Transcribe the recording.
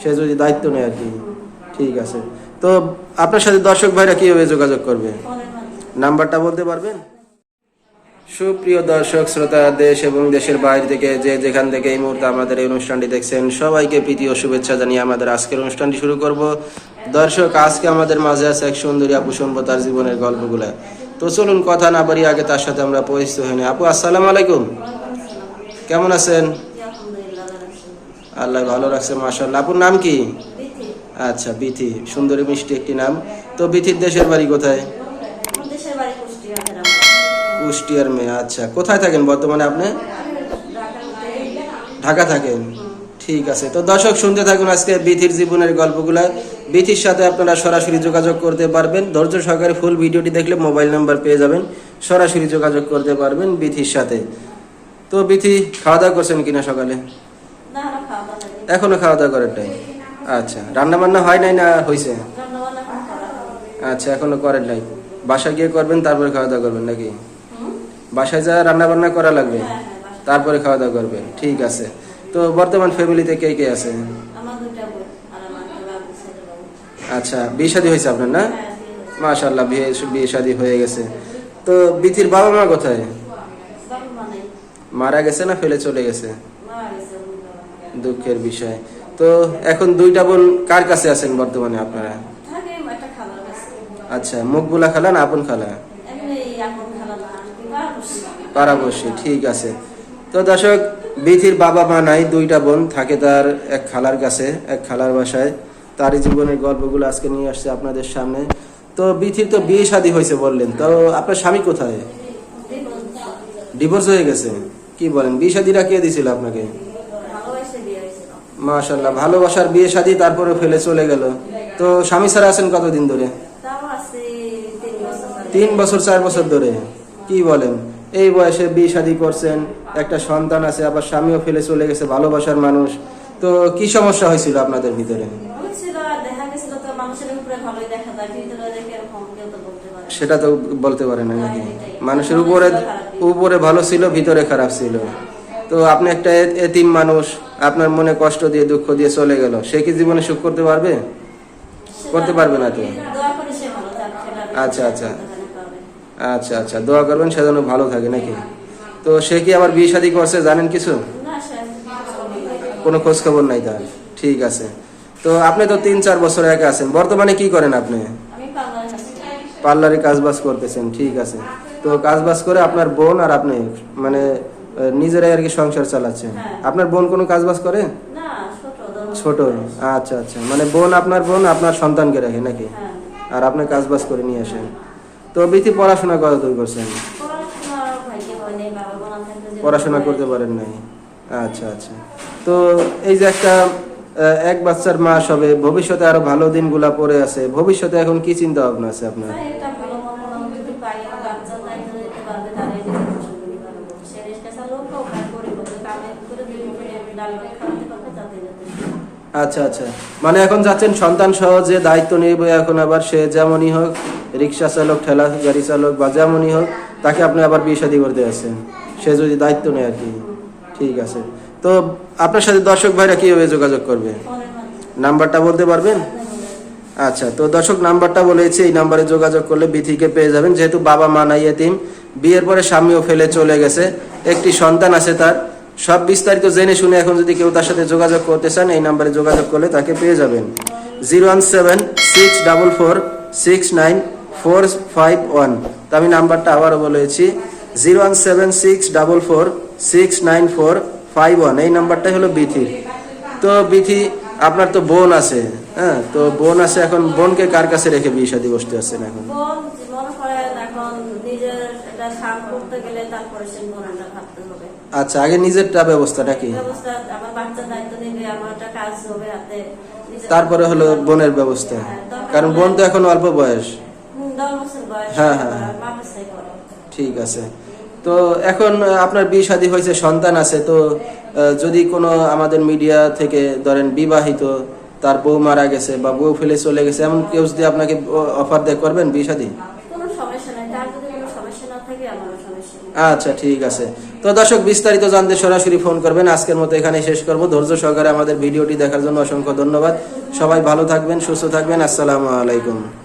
সে যদি দায়িত্ব নেয় আর কি, ঠিক আছে। তো আপনার সাথে দর্শক ভাইরা কীভাবে যোগাযোগ করবে? নাম্বারটা বলতে পারবেন? সুপ্রিয় দর্শক, শ্রোতা, দেশ এবং দেশের বাইরে থেকে যে যেখান থেকে এই মুহূর্তে আমাদের এই অনুষ্ঠানটি দেখছেন, সবাইকে প্রীতি ও শুভেচ্ছা জানিয়ে আমাদের আজকের অনুষ্ঠানটি শুরু করব। দর্শক, আজকে আমাদের মাঝে আছে এক সুন্দরী আপু শুনব তার জীবনের গল্পগুলো। তো চলুন, কথা না বাড়ি আগে তার সাথে আমরা পরিচিত হই না আপু, আসসালাম আলাইকুম। কেমন আছেন। আল্লাহ ভালো রাখছে মাশাল্লাহ আপুর নাম কি? আচ্ছা বিথি। সুন্দরী মিষ্টি একটি নাম। তো বিথির দেশের বাড়ি কোথায়। কুষ্টিয়ার মেয়ে আচ্ছা। কোথায় থাকেন বর্তমানে আপনি? ঢাকা থাকেন। ঠিক আছে। তো দর্শক শুনতে থাকুন আজকে বিথির জীবনের গল্পগুলা। বিথির সাথে আপনারা সরাসরি যোগাযোগ করতে পারবেন। ধৈর্য সহকারে ফুল ভিডিওটি দেখলে মোবাইল নাম্বার পেয়ে যাবেন। সরাসরি যোগাযোগ করতে পারবেন বিথির সাথে। তো বিথি খাওয়া দাওয়া করছেন কিনা সকালে? না খাওয়া দাওয়া এখনও খাওয়া দাওয়া করার টাইম আচ্ছা রান্না বান্না হয় নাই না হয়েছে। আচ্ছা এখনও করেন নাই। বাসায় গিয়ে করবেন তারপরে খাওয়া দাওয়া করবেন নাকি? বাসায় যা রান্না বান্না করা লাগবে হ্যাঁ, হ্যাঁ। তারপরে খাওয়া দাওয়া করবেন। ঠিক আছে। তো বর্তমান ফ্যামিলিতে কে কে আছে? আচ্ছা বিয়ে শাদী হয়েছে আপনার না? হ্যাঁ, বিয়ে মাশাল্লাহ বিয়ে বিয়ে শাদী হয়ে গেছে। তো বিথির বাবা মা কোথায়? মারা গেছে না ফেলে চলে গেছে। দুঃখের বিষয়। তো এখন দুইটা বোন কার কাছে আছেন বর্তমানে আপনারা? আচ্ছা মুখগুলা খালা না আপন খালা? পারাবসী ঠিক আছে। তো দর্শক বিথির বাবা মা নাই দুইটা বোন থাকে তার এক খালার কাছে এক খালার বাসায়। তারই জীবনের গল্পগুলো আজকে নিয়ে আসছে আপনাদের সামনে। তো বিথির তো বিয়ে শাদী হয়েছে বললেন তো আপনার স্বামী কোথায়? ডিভোর্স হয়ে গেছে কি বলেন? বিয়ে শাদীরা কে দিছিল আপনাকে? মাশাল্লাহ ভালোবাসার বিয়ে শাদী তারপরে ফেলে চলে গেল। তো স্বামী ছাড়া আছেন কতদিন ধরে। তিন বছর চার বছর ধরে কি বলেন? এই বয়সে বিয়ে শাদী করছেন একটা সন্তান আছে আবার স্বামীও ফেলে চলে গেছে ভালোবাসার মানুষ। তো কি সমস্যা হয়েছিল আপনাদের ভিতরে। সেটা তো বলতে পারে না নাকি? মানুষের উপরে উপরে ভালো ছিল ভিতরে খারাপ ছিল। তো আপনি একটা এতিম মানুষ আপনার মনে কষ্ট দিয়ে দুঃখ দিয়ে চলে গেল। সে কি জীবনে সুখ করতে পারবে? করতে পারবে না তো? আচ্ছা, আচ্ছা। আচ্ছা আচ্ছা দোয়া করবেন, সে যেন ভালো থাকে নাকি? তো সে কি আবার বিয়ে শাদী করছে, জানেন কিছু? কোনো খোঁজ খবর নাই তার। ঠিক আছে। তো আপনি তো তিন, চার বছর একা আছেন। বর্তমানে কি করেন আপনি? পার্লার কাছে পার্লারে কাজ বাজ করতেছেন, ঠিক আছে। তো কাজ বাজ করে আপনার বোন আর আপনি মানে নিজেরাই আর কি সংসার চালাচ্ছেন। আপনার বোন কোনো কাজ বাজ করে? ছোট। আচ্ছা আচ্ছা। মানে বোন আপনার বোন, আপনার সন্তানকে রাখে নাকি? আর আপনি কাজ বাজ করে নিয়ে আসেন। তো পড়াশোনা কত দূর করছেন? পড়াশোনা করতে পারেন নাই। আচ্ছা আচ্ছা। তো এই যে একটা এক বাচ্চার মাস হবে ভবিষ্যতে আরও ভালো দিনগুলা পড়ে আছে ভবিষ্যতে এখন কি চিন্তা ভাবনা আছে আপনার? আচ্ছা আচ্ছা। মানে এখন যাচ্ছেন সন্তান সহ যে দায়িত্ব নেবে এখন আবার সে যেমনই হোক রিক্সা চালক, ঠেলা গাড়ি চালক বা যেমনই হোক, তাকে আপনি আবার বিয়ে শাদী করতে আসেন সে যদি দায়িত্ব নেয় আর কি। ঠিক আছে। তো আপনার সাথে দর্শক ভাইরা কীভাবে যোগাযোগ করবে? নাম্বারটা বলতে পারবেন? আচ্ছা তো দর্শক, নাম্বারটা বলেছি, এই নাম্বারে যোগাযোগ করলে বিথিকে পেয়ে যাবেন। যেহেতু বাবা মা নাই এতিম, বিয়ের পরে স্বামীও ফেলে চলে গেছে। একটি সন্তান আছে তার। সব বিস্তারিত জেনে শুনে এখন যদি কেউ তার সাথে যোগাযোগ করতে চান, এই নাম্বারে যোগাযোগ করলে তাকে পেয়ে যাবেন। Zero one seven six double four six nine four five one. তো আমি নাম্বারটা আবারও বলেছি zero one seven six double four six nine four five one. এই নাম্বারটাই হলো বিথির তো বিথি আপনার তো বোন আছে হ্যাঁ? তো বোন আছে এখন বোনকে কার কাছে রেখে বিয়ে শাদী বসতে আছেন এখন? আচ্ছা আগে নিজেরটা ব্যবস্থাটা কি তারপরে হলো বোনের ব্যবস্থা। হ্যাঁ, কারণ বোন তো এখন অল্প বয়স। হ্যাঁ, হ্যাঁ। করে ঠিক আছে। তো এখন আপনার বিয়ে শাদী হয়েছে সন্তান আছে তো যদি কোনো আমাদের মিডিয়া থেকে ধরেন বিবাহিত তার বউ মারা গেছে বা বউ ফেলে চলে গেছে এমন কেউ যদি আপনাকে অফার দেয় করবেন বিয়ে শাদী? আচ্ছা ঠিক আছে। তো দর্শক বিস্তারিত জানতে সরাসরি ফোন করবেন। আজকের মতো এখানে শেষ করব। ধৈর্য সহকারে আমাদের ভিডিওটি দেখার জন্য অসংখ্য ধন্যবাদ। সবাই ভালো থাকবেন সুস্থ থাকবেন। আসসালামু আলাইকুম।